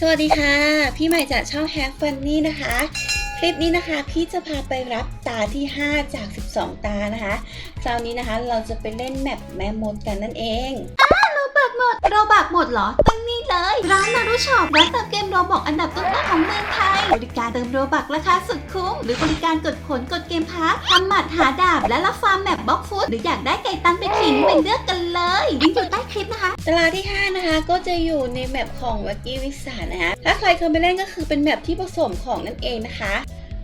สวัสดีค่ะ พี่ใหม่จากช่อง Have Fun นี่นะคะ คลิปนี้นะคะ พี่จะพาไปรับตาที่ 5 จาก 12 ตานะคะคราวนี้นะคะเราจะไปเล่นแมปแม่มดกันนั่นเองเราเบิกหมดเราบักหมดเหรอตั้ง เลย ร้านนารุช็อปร้านเติมเกมโรบอกอันดับต้นๆของเมืองไทย บริการเติมโรบักราคาสุดคุ้ม หรือบริการกดผลกดเกมพาร์ททำหมัดหาดาบ และรับฟาร์มแมปบล็อกฟุตหรืออยากได้ไก่ตันไปขิงเป็นเลือกกันเลยลิงก์อยู่ใต้คลิปนะคะ ตลาดที่ 5 นะคะ ก็จะอยู่ในแมปของวักกี้วิสานะคะถ้าใครเคยไปเล่นก็คือเป็นแมปที่ผสมของนั่นเองนะคะ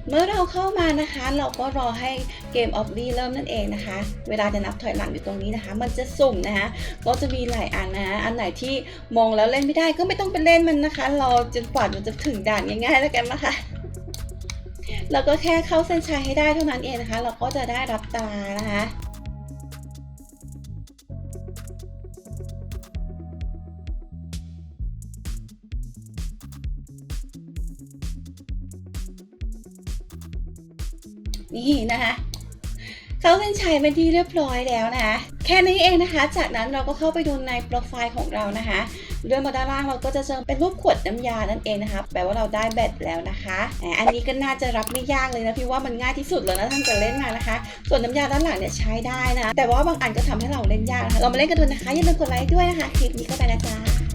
เมื่อเราเข้ามานะคะ เราก็รอให้เกมออฟดีเริ่มนั่นเองนะคะ เวลาจะนับถอยหลังอยู่ตรงนี้นะคะ มันจะสุ่มนะคะก็จะมีหลายอันนะคะอันไหนที่มองแล้วเล่นไม่ได้ก็ไม่ต้องไปเล่นมันนะคะรอจนกว่ามันจะถึงด่านง่ายๆแล้วกันนะคะเราก็แค่เข้าเส้นชัยให้ได้เท่านั้นเองนะคะ เราก็จะได้รับตานะคะ นี่นะคะเขาเส้นชัยเป็นที่เรียบร้อยแล้วนะคะแค่นี้เองนะคะ จากนั้นเราก็เข้าไปดูในโปรไฟล์ของเรานะคะเลื่อนมาด้านล่างเราก็จะเจอเป็นรูปขวดน้ำยานั่นเองนะคะแปลว่าเราได้แบตแล้วนะคะอันนี้ก็น่าจะรับไม่ยากเลยนะพี่ว่ามันง่ายที่สุดแล้วนะท่านจะเล่นมานะคะ ส่วนน้ำยาด้านหลังเนี่ยใช้ได้นะ แต่ว่าบางอันก็ทำให้เราเล่นยากนะคะเรามาเล่นกันดูนะคะอย่าลืมกดไลค์ด้วยนะคะคลิปนี้ก็ไปนะจ๊ะ